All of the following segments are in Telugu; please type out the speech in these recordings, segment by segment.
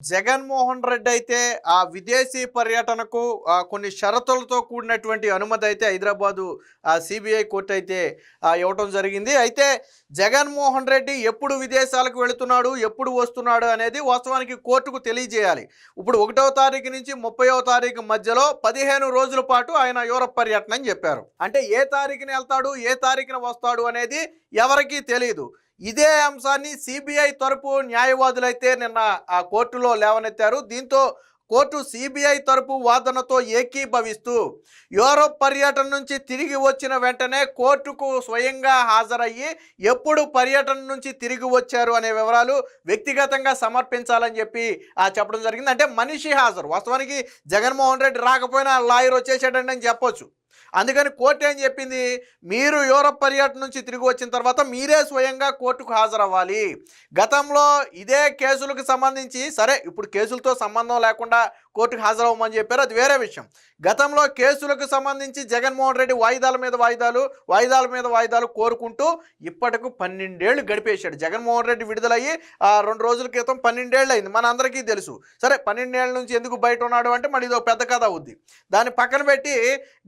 జగన్మోహన్ రెడ్డి అయితే ఆ విదేశీ పర్యటనకు కొన్ని షరతులతో కూడినటువంటి అనుమతి అయితే హైదరాబాదు ఆ సిబిఐ కోర్టు అయితే ఇవ్వటం జరిగింది. అయితే జగన్మోహన్ రెడ్డి ఎప్పుడు విదేశాలకు వెళుతున్నాడు ఎప్పుడు వస్తున్నాడు అనేది వాస్తవానికి కోర్టుకు తెలియజేయాలి. ఇప్పుడు ఒకటో తారీఖు నుంచి ముప్పైవ తారీఖు మధ్యలో పదిహేను రోజుల పాటు ఆయన యూరప్ పర్యటన అని చెప్పారు. అంటే ఏ తారీఖున వెళ్తాడు ఏ తారీఖున వస్తాడు అనేది ఎవరికీ తెలియదు ఇదే అంశాన్ని సిబిఐ తరపు న్యాయవాదులైతే నిన్న ఆ కోర్టులో లేవనెత్తారు. దీంతో కోర్టు సిబిఐ తరపు వాదనతో ఏకీభవిస్తూ యూరోప్ పర్యటన నుంచి తిరిగి వచ్చిన వెంటనే కోర్టుకు స్వయంగా హాజరయ్యి ఎప్పుడు పర్యటన నుంచి తిరిగి వచ్చారు అనే వివరాలు వ్యక్తిగతంగా సమర్పించాలని చెప్పి ఆ చెప్పడం జరిగింది. అంటే మనిషి హాజరు. వాస్తవానికి జగన్మోహన్ రెడ్డి రాకపోయినా లాయర్ వచ్చేసాడండి అని చెప్పొచ్చు. అందుకని కోర్టు ఏం చెప్పింది? మీరు యూరప్ పర్యటన నుంచి తిరిగి వచ్చిన తర్వాత మీరే స్వయంగా కోర్టుకు హాజరవ్వాలి. గతంలో ఇదే కేసులకు సంబంధించి సరే ఇప్పుడు కేసులతో సంబంధం లేకుండా కోర్టుకు హాజరవ్వమని చెప్పారు. అది వేరే విషయం. గతంలో కేసులకు సంబంధించి జగన్మోహన్ రెడ్డి వాయిదాల మీద వాయిదాలు వాయిదాల మీద వాయిదాలు కోరుకుంటూ ఇప్పటికు పన్నెండేళ్ళు గడిపేశాడు. జగన్మోహన్ రెడ్డి విడుదలయ్యి ఆ రెండు రోజుల క్రితం పన్నెండేళ్ళు అయింది మన అందరికీ తెలుసు. సరే పన్నెండేళ్ళ నుంచి ఎందుకు బయట ఉన్నాడు అంటే మళ్ళీ ఇదో పెద్ద కథ అవుద్ది. దాన్ని పక్కన పెట్టి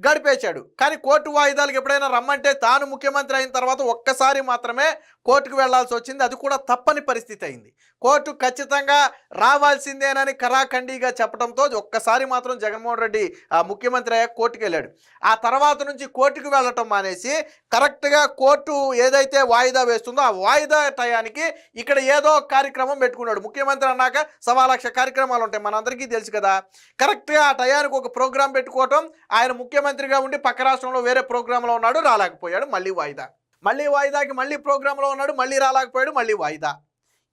గడిపేశాడు. కానీ కోర్టు వాయిదాలకు ఎప్పుడైనా రమ్మంటే తాను ముఖ్యమంత్రి అయిన తర్వాత ఒక్కసారి మాత్రమే కోర్టుకు వెళ్ళాల్సి వచ్చింది. అది కూడా తప్పని పరిస్థితి అయింది. కోర్టు ఖచ్చితంగా రావాల్సిందేనని కరాఖండిగా చెప్పడంతో ఒక్కసారి మాత్రం జగన్మోహన్ రెడ్డి ఆ ముఖ్యమంత్రి అయ్యాక కోర్టుకు వెళ్ళాడు. ఆ తర్వాత నుంచి కోర్టుకు వెళ్ళటం మానేసి కరెక్ట్గా కోర్టు ఏదైతే వాయిదా వేస్తుందో ఆ వాయిదా టయానికి ఇక్కడ ఏదో కార్యక్రమం పెట్టుకున్నాడు. ముఖ్యమంత్రి అన్నాక సవా లక్ష కార్యక్రమాలు ఉంటాయి. మనందరికీ తెలుసు కదా. కరెక్ట్గా ఆ టయానికి ఒక ప్రోగ్రాం పెట్టుకోవటం ఆయన ముఖ్యమంత్రిగా ఉండి పక్క రాష్ట్రంలో వేరే ప్రోగ్రాంలో ఉన్నాడు రాలేకపోయాడు మళ్ళీ వాయిదా. మళ్ళీ వాయిదాకి మళ్ళీ ప్రోగ్రాంలో ఉన్నాడు మళ్ళీ రాలేకపోయాడు మళ్ళీ వాయిదా.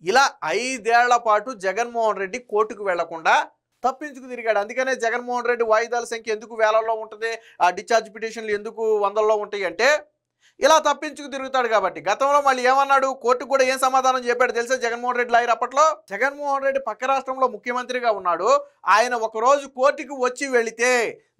ఇలా ఐదేళ్ళ పాటు జగన్మోహన్ రెడ్డి కోర్టుకు వెళ్ళకుండా తప్పించుకు తిరిగాడు. అందుకనే జగన్మోహన్ రెడ్డి వాయిదాల సంఖ్య ఎందుకు వేలల్లో ఉంటుంది? ఆ డిశ్చార్జ్ పిటిషన్లు ఎందుకు వందల్లో ఉంటాయి అంటే ఇలా తప్పించుకు తిరుగుతాడు కాబట్టి. గతంలో మళ్ళీ ఏమన్నాడు? కోర్టుకు కూడా ఏం సమాధానం చెప్పాడు తెలుసా జగన్మోహన్ రెడ్డి లాయర్ అప్పట్లో? జగన్మోహన్ రెడ్డి పక్క రాష్ట్రంలో ముఖ్యమంత్రిగా ఉన్నాడు. ఆయన ఒకరోజు కోర్టుకు వచ్చి వెళితే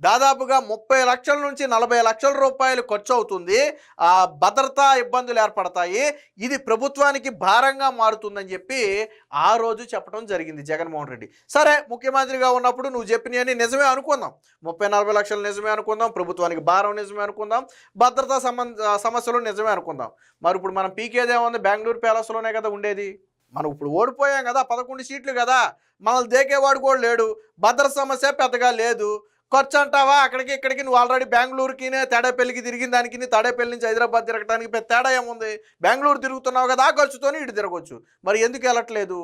దాదాపుగా ముప్పై లక్షల నుంచి నలభై లక్షల రూపాయలు ఖర్చు అవుతుంది. ఆ భద్రతా ఇబ్బందులు ఏర్పడతాయి. ఇది ప్రభుత్వానికి భారంగా మారుతుందని చెప్పి ఆ రోజు చెప్పడం జరిగింది జగన్మోహన్ రెడ్డి. సరే ముఖ్యమంత్రిగా ఉన్నప్పుడు నువ్వు చెప్పినవన్నీ నిజమే అనుకుందాం. ముప్పై నలభై లక్షలు నిజమే అనుకుందాం. ప్రభుత్వానికి భారం నిజమే అనుకుందాం. భద్రతా సంబంధ సమస్యలు నిజమే అనుకుందాం. మరి ఇప్పుడు మనం పీకేదేముంది బెంగళూరు ప్యాలెస్లోనే కదా ఉండేది. మనం ఇప్పుడు ఓడిపోయాం కదా పదకొండు సీట్లు కదా. మనల్ని దేకేవాడు కూడా లేడు. భద్రత సమస్య పెద్దగా లేదు. ఖర్చు అంటావా? అక్కడికి ఇక్కడికి నువ్వు ఆల్రెడీ బెంగళూరుకి తాడేపల్లికి తిరిగిన దానికి తాడేపల్లి నుంచి హైదరాబాద్ తిరగడానికి పెద్ద తేడా ఏముంది? బెంగళూరు తిరుగుతున్నావు కదా ఆ ఖర్చుతోనే ఇటు తిరగవచ్చు మరి ఎందుకు వెళ్ళట్లేదు?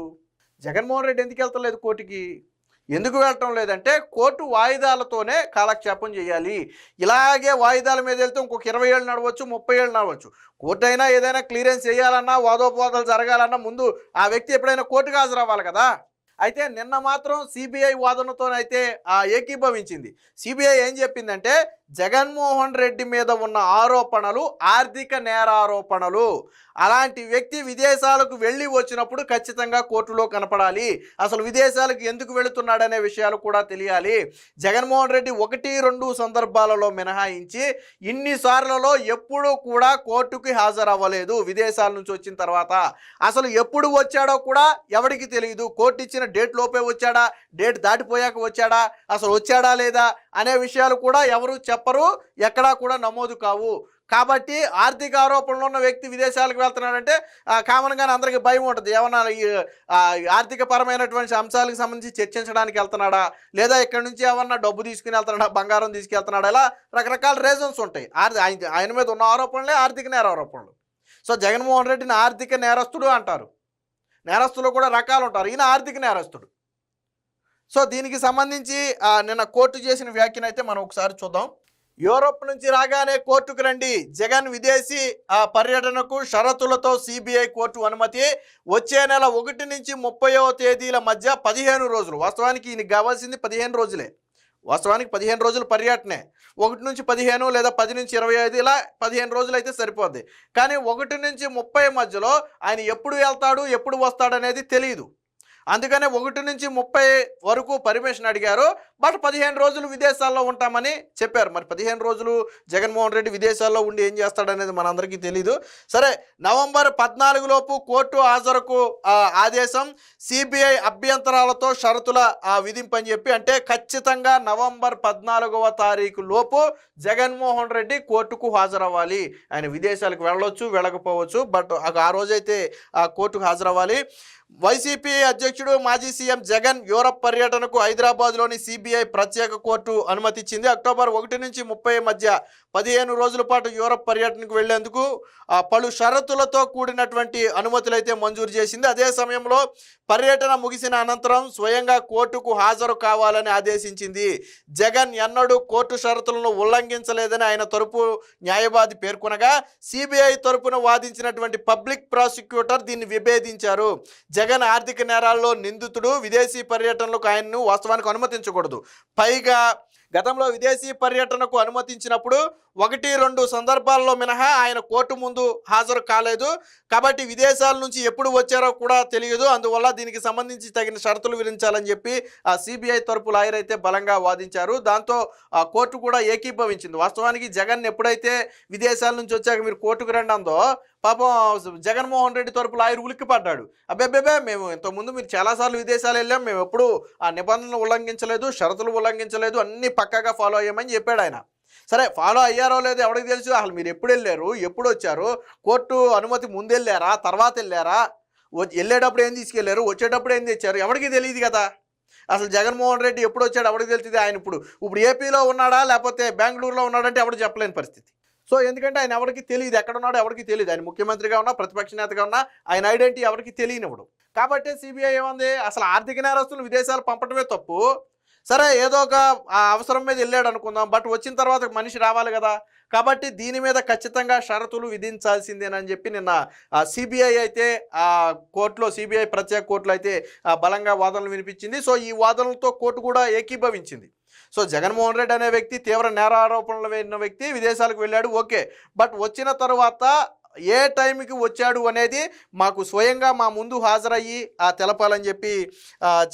జగన్మోహన్ రెడ్డి ఎందుకు వెళ్తలేదు కోర్టుకి? ఎందుకు వెళ్ళటం లేదంటే కోర్టు వాయిదాలతోనే కాలక్షేపం చేయాలి. ఇలాగే వాయిదాల మీద వెళ్తే ఇంకొక ఇరవై ఏళ్ళు నడవచ్చు ముప్పై ఏళ్ళు నడవచ్చు. కోర్టు అయినా ఏదైనా క్లియరెన్స్ చేయాలన్నా వాదోపవాదాలు జరగాలన్నా ముందు ఆ వ్యక్తి ఎప్పుడైనా కోర్టుకు హాజరవ్వాలి కదా? అయితే నిన్న మాత్రం సిబిఐ వాదనతోనైతే ఆ ఏకీభవించింది. సిబిఐ ఏం చెప్పిందంటే జగన్మోహన్ రెడ్డి మీద ఉన్న ఆరోపణలు ఆర్థిక నేరారోపణలు. అలాంటి వ్యక్తి విదేశాలకు వెళ్ళి వచ్చినప్పుడు ఖచ్చితంగా కోర్టులో కనపడాలి. అసలు విదేశాలకు ఎందుకు వెళుతున్నాడనే విషయాలు కూడా తెలియాలి. జగన్మోహన్ రెడ్డి ఒకటి రెండు సందర్భాలలో మినహాయించి ఇన్నిసార్లలో ఎప్పుడూ కూడా కోర్టుకి హాజరవ్వలేదు విదేశాల నుంచి వచ్చిన తర్వాత. అసలు ఎప్పుడు వచ్చాడో కూడా ఎవరికి తెలియదు కోర్టు ఇచ్చిన డేట్ లోపే వచ్చాడా? డేట్ దాటిపోయాక వచ్చాడా? అసలు వచ్చాడా లేదా? అనే విషయాలు కూడా ఎవరు చెప్పరు ఎక్కడా కూడా నమోదు కావు. కాబట్టి ఆర్థిక ఆరోపణలు ఉన్న వ్యక్తి విదేశాలకు వెళ్తున్నాడంటే కామన్గానే అందరికీ భయం ఉంటుంది. ఏమన్నా ఈ ఆర్థిక పరమైనటువంటి అంశాలకు సంబంధించి చర్చించడానికి వెళ్తున్నాడా? లేదా ఇక్కడి నుంచి ఏమన్నా డబ్బు తీసుకుని వెళ్తున్నాడా? బంగారం తీసుకెళ్తున్నాడా? ఇలా రకరకాల రీజన్స్ ఉంటాయి. ఆయన ఆయన మీద ఉన్న ఆరోపణలే ఆర్థిక నేర ఆరోపణలు సో జగన్మోహన్ రెడ్డిని ఆర్థిక నేరస్తుడు అంటారు. నేరస్తులు కూడా రకాలు ఉంటారు ఈయన ఆర్థిక నేరస్తుడు. సో దీనికి సంబంధించి నిన్న కోర్టు చేసిన వ్యాఖ్యను అయితే మనం ఒకసారి చూద్దాం. యూరోప్ నుంచి రాగానే కోర్టుకు రండి. జగన్ విదేశీ ఆ, పర్యటనకు షరతులతో సిబిఐ కోర్టు అనుమతి. వచ్చే నెల ఒకటి నుంచి ముప్పైవ తేదీల మధ్య పదిహేను రోజులు. వాస్తవానికి ఈయనకి కావాల్సింది పదిహేను రోజులే. వాస్తవానికి పదిహేను రోజులు పర్యటనే. ఒకటి నుంచి పదిహేను లేదా పది నుంచి ఇరవై ఐదు ఇలా పదిహేను రోజులు అయితే సరిపోద్ది. కానీ ఒకటి నుంచి ముప్పై మధ్యలో ఆయన ఎప్పుడు వెళ్తాడు ఎప్పుడు వస్తాడు అనేది తెలియదు అందుకనే ఒకటి నుంచి ముప్పై వరకు పర్మిషన్ అడిగారు. బట్ పదిహేను రోజులు విదేశాల్లో ఉంటామని చెప్పారు. మరి పదిహేను రోజులు జగన్మోహన్ రెడ్డి విదేశాల్లో ఉండి ఏం చేస్తాడనేది మనందరికీ తెలీదు. సరే నవంబర్ పద్నాలుగు లోపు కోర్టు హాజరుకు ఆదేశం సిబిఐ అభ్యంతరాలతో షరతుల ఆ, విధింపని చెప్పి అంటే ఖచ్చితంగా నవంబర్ పద్నాలుగవ తారీఖు లోపు జగన్మోహన్ రెడ్డి కోర్టుకు హాజరవ్వాలి. ఆయన విదేశాలకు వెళ్ళొచ్చు వెళ్ళకపోవచ్చు బట్ ఆ రోజైతే ఆ కోర్టుకు హాజరవ్వాలి. వైసీపీ అధ్యక్షుడు మాజీ సీఎం జగన్ యూరప్ పర్యటనకు హైదరాబాద్లోని సిబిఐ ప్రత్యేక కోర్టు అనుమతిచ్చింది. అక్టోబర్ ఒకటి నుంచి ముప్పై మధ్య పదిహేను రోజుల పాటు యూరప్ పర్యటనకు వెళ్ళేందుకు పలు షరతులతో కూడినటువంటి అనుమతులు అయితే మంజూరు చేసింది. అదే సమయంలో పర్యటన ముగిసిన అనంతరం స్వయంగా కోర్టుకు హాజరు కావాలని ఆదేశించింది. జగన్ ఎన్నడూ కోర్టు షరతులను ఉల్లంఘించలేదని ఆయన తరపు న్యాయవాది పేర్కొనగా సిబిఐ తరపున వాదించినటువంటి పబ్లిక్ ప్రాసిక్యూటర్ దీన్ని విభేదించారు. జగన్ ఆర్థిక నేరాల్లో నిందితుడు విదేశీ పర్యటనలకు ఆయన్ను వాస్తవానికి అనుమతించకూడదు. పైగా గతంలో విదేశీ పర్యటనకు అనుమతించినప్పుడు ఒకటి రెండు సందర్భాల్లో మినహా ఆయన కోర్టు ముందు హాజరు కాలేదు. కాబట్టి విదేశాల నుంచి ఎప్పుడు వచ్చారో కూడా తెలియదు. అందువల్ల దీనికి సంబంధించి తగిన షరతులు విధించాలని చెప్పి ఆ సిబిఐ తరపు లాయర్ అయితే బలంగా వాదించారు. దాంతో ఆ కోర్టు కూడా ఏకీభవించింది. వాస్తవానికి జగన్ ఎప్పుడైతే విదేశాల నుంచి వచ్చాక మీరు కోర్టుకు రండి అందో పాపం జగన్మోహన్ రెడ్డి తరపు లాయర్ ఉలిక్కిపడ్డాడు. అబ్బెబ్బెబ్బే మేము ఇంతకుముందు మీరు చాలాసార్లు విదేశాలు వెళ్ళాం. మేము ఎప్పుడు ఆ నిబంధనలు ఉల్లంఘించలేదు షరతులు ఉల్లంఘించలేదు. అన్ని పక్కాగా ఫాలో అయ్యామని చెప్పాడు ఆయన. సరే ఫాలో అయ్యారో లేదో ఎవరికి తెలుసు? అసలు మీరు ఎప్పుడు వెళ్ళారు? ఎప్పుడు వచ్చారు? కోర్టు అనుమతి ముందు వెళ్ళారా? తర్వాత వెళ్ళారా? వెళ్ళేటప్పుడు ఏం తీసుకెళ్ళారు వచ్చేటప్పుడు ఏం తెచ్చారు? ఎవరికి తెలియదు కదా. అసలు జగన్మోహన్ రెడ్డి ఎప్పుడు వచ్చాడు? ఎవరికి తెలుస్తుంది? ఆయన ఇప్పుడు ఇప్పుడు ఏపీలో ఉన్నాడా? లేకపోతే బెంగళూరులో ఉన్నాడంటే ఎవరు చెప్పలేని పరిస్థితి. సో ఎందుకంటే ఆయన ఎవరికి తెలియదు. ఎక్కడ ఉన్నాడో ఎవరికి తెలియదు. ఆయన ముఖ్యమంత్రిగా ఉన్నా ప్రతిపక్ష నేతగా ఉన్నా ఆయన ఐడెంటిటీ ఎవరికి తెలియనివ్వడు. కాబట్టి సిబిఐ ఏమంది? అసలు ఆర్థిక నేరస్తులు విదేశాలు పంపడమే తప్పు. సరే ఏదో ఒక అవసరం మీద వెళ్ళాడు అనుకుందాం. బట్ వచ్చిన తర్వాత మనిషి రావాలి కదా. కాబట్టి దీని మీద ఖచ్చితంగా షరతులు విధించాల్సిందేనని చెప్పి నిన్న సిబిఐ అయితే ఆ కోర్టులో సిబిఐ ప్రత్యేక కోర్టులో అయితే ఆ, బలంగా వాదనలు వినిపించింది. సో ఈ వాదనలతో కోర్టు కూడా ఏకీభవించింది. సో జగన్మోహన్ రెడ్డి అనే వ్యక్తి తీవ్ర నేర ఆరోపణలు వేసిన వ్యక్తి విదేశాలకు వెళ్ళాడు. ఓకే. బట్ వచ్చిన తర్వాత ఏ టైంకి వచ్చాడు అనేది మాకు స్వయంగా మా ముందు హాజరయ్యి ఆ తెలపాలని చెప్పి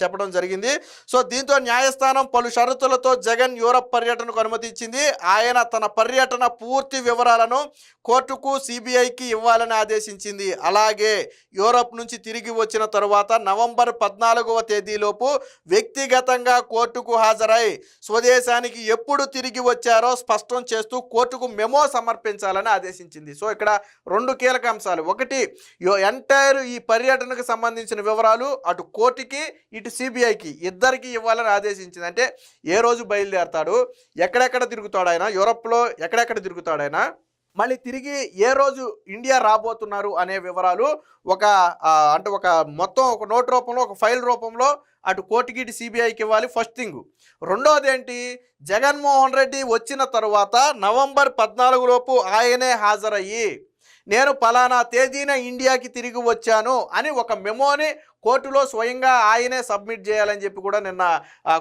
చెప్పడం జరిగింది. సో దీంతో న్యాయస్థానం పలు షరతులతో జగన్ యూరప్ పర్యటనకు అనుమతించింది ఆయన తన పర్యటన పూర్తి వివరాలను కోర్టుకు సిబిఐకి ఇవ్వాలని ఆదేశించింది. అలాగే యూరప్ నుంచి తిరిగి వచ్చిన తరువాత నవంబర్ పద్నాలుగవ తేదీలోపు వ్యక్తిగతంగా కోర్టుకు హాజరై స్వదేశానికి ఎప్పుడు తిరిగి వచ్చారో స్పష్టం చేస్తూ కోర్టుకు మెమో సమర్పించాలని ఆదేశించింది. సో ఇక్కడ రెండు కీలక అంశాలు. ఒకటి యో ఎంటైర్ ఈ పర్యటనకు సంబంధించిన వివరాలు అటు కోర్టుకి ఇటు సిబిఐకి ఇద్దరికి ఇవ్వాలని ఆదేశించింది. అంటే ఏ రోజు బయలుదేరతాడు ఎక్కడెక్కడ తిరుగుతాడు ఆయన యూరప్లో ఎక్కడెక్కడ తిరుగుతాడు ఆయన మళ్ళీ తిరిగి ఏ రోజు ఇండియా రాబోతున్నారు అనే వివరాలు ఒక అంటే ఒక మొత్తం ఒక నోట్ రూపంలో ఒక ఫైల్ రూపంలో అటు కోర్టుకి ఇటు సిబిఐకి ఇవ్వాలి ఫస్ట్ థింగ్. రెండోది ఏంటి జగన్మోహన్ రెడ్డి వచ్చిన తర్వాత నవంబర్ పద్నాలుగు లోపు ఆయనే హాజరయ్యి. నేను పలానా తేదీన ఇండియాకి తిరిగి వచ్చాను అని ఒక మెమోని కోర్టులో స్వయంగా ఆయనే సబ్మిట్ చేయాలని చెప్పి కూడా నిన్న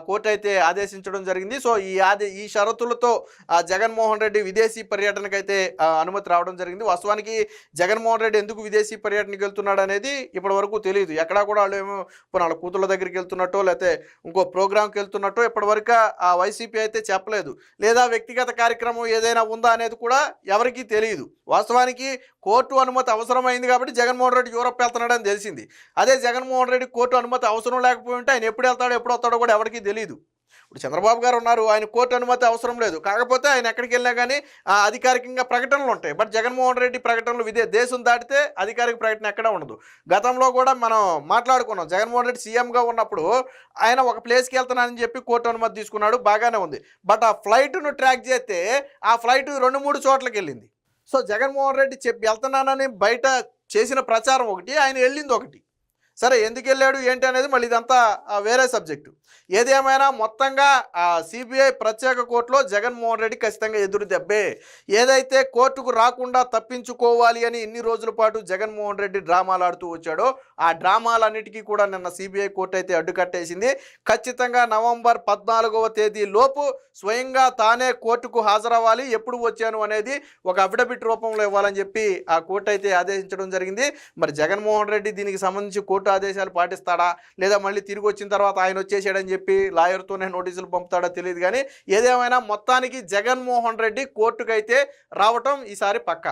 కోర్టు అయితే ఆదేశించడం జరిగింది. సో ఈ ఆదే ఈ షరతులతో ఆ, జగన్మోహన్ రెడ్డి విదేశీ పర్యటనకైతే ఆ, అనుమతి రావడం జరిగింది. వాస్తవానికి జగన్మోహన్ రెడ్డి ఎందుకు విదేశీ పర్యటనకి వెళ్తున్నాడు అనేది ఇప్పటి వరకు తెలియదు. ఎక్కడా కూడా వాళ్ళు ఏమో వాళ్ళ కూతుళ్ళ దగ్గరికి వెళ్తున్నట్టో లేకపోతే ఇంకో ప్రోగ్రాంకి వెళ్తున్నట్టో ఇప్పటివరకు ఆ వైసీపీ అయితే చెప్పలేదు. లేదా వ్యక్తిగత కార్యక్రమం ఏదైనా ఉందా అనేది కూడా ఎవరికీ తెలియదు. వాస్తవానికి కోర్టు అనుమతి అవసరమైంది కాబట్టి జగన్మోహన్ రెడ్డి యూరప్ వెళ్తున్నాడని తెలిసింది. అదే జగన్మోహన్ రెడ్డి కోర్టు అనుమతి అవసరం లేకపోయి ఉంటే ఆయన ఎప్పుడు వెళ్తాడో ఎప్పుడు వస్తాడో కూడా ఎవరికీ తెలియదు ఇప్పుడు చంద్రబాబు గారు ఉన్నారు ఆయన కోర్టు అనుమతి అవసరం లేదు. కాకపోతే ఆయన ఎక్కడికి వెళ్ళినా కానీ ఆ, అధికారికంగా ప్రకటనలు ఉంటాయి. బట్ జగన్మోహన్ రెడ్డి ప్రకటనలు ఇదే దేశం దాటితే అధికారిక ప్రకటన ఎక్కడ ఉండదు. గతంలో కూడా మనం మాట్లాడుకున్నాం జగన్మోహన్ రెడ్డి సీఎంగా ఉన్నప్పుడు ఆయన ఒక ప్లేస్కి వెళ్తున్నానని చెప్పి కోర్టు అనుమతి తీసుకున్నాడు బాగానే ఉంది. బట్ ఆ ఫ్లైట్ను ట్రాక్ చేస్తే ఆ ఫ్లైట్ రెండు మూడు చోట్లకి వెళ్ళింది. సో జగన్మోహన్ రెడ్డి చెప్పి వెళ్తున్నానని బయట చేసిన ప్రచారం ఒకటి ఆయన వెళ్ళింది ఒకటి. సరే ఎందుకు వెళ్ళాడు ఏంటి అనేది మళ్ళీ ఇదంతా వేరే సబ్జెక్టు ఏదేమైనా మొత్తంగా సిబిఐ ప్రత్యేక కోర్టులో జగన్మోహన్ రెడ్డి ఖచ్చితంగా ఎదురు దెబ్బే. ఏదైతే కోర్టుకు రాకుండా తప్పించుకోవాలి అని ఇన్ని రోజుల పాటు జగన్మోహన్ రెడ్డి డ్రామాలు ఆడుతూ వచ్చాడో ఆ డ్రామాలన్నిటికీ కూడా నిన్న సిబిఐ కోర్టు అయితే అడ్డుకట్టేసింది ఖచ్చితంగా నవంబర్ పద్నాలుగవ తేదీ లోపు స్వయంగా తానే కోర్టుకు హాజరవ్వాలి. ఎప్పుడు వచ్చాను అనేది ఒక అఫిడవిట్ రూపంలో ఇవ్వాలని చెప్పి ఆ కోర్టు అయితే ఆదేశించడం జరిగింది. మరి జగన్మోహన్ రెడ్డి దీనికి సంబంధించి కోర్టు కోర్టు ఆదేశాలు పాటిస్తాడా? లేదా మళ్ళీ తిరిగి వచ్చిన తర్వాత ఆయన వచ్చేసాడని చెప్పి లాయర్తోనే నోటీసులు పంపుతాడో తెలియదు కానీ ఏదేమైనా మొత్తానికి జగన్మోహన్ రెడ్డి కోర్టుకైతే రావటం ఈసారి పక్క.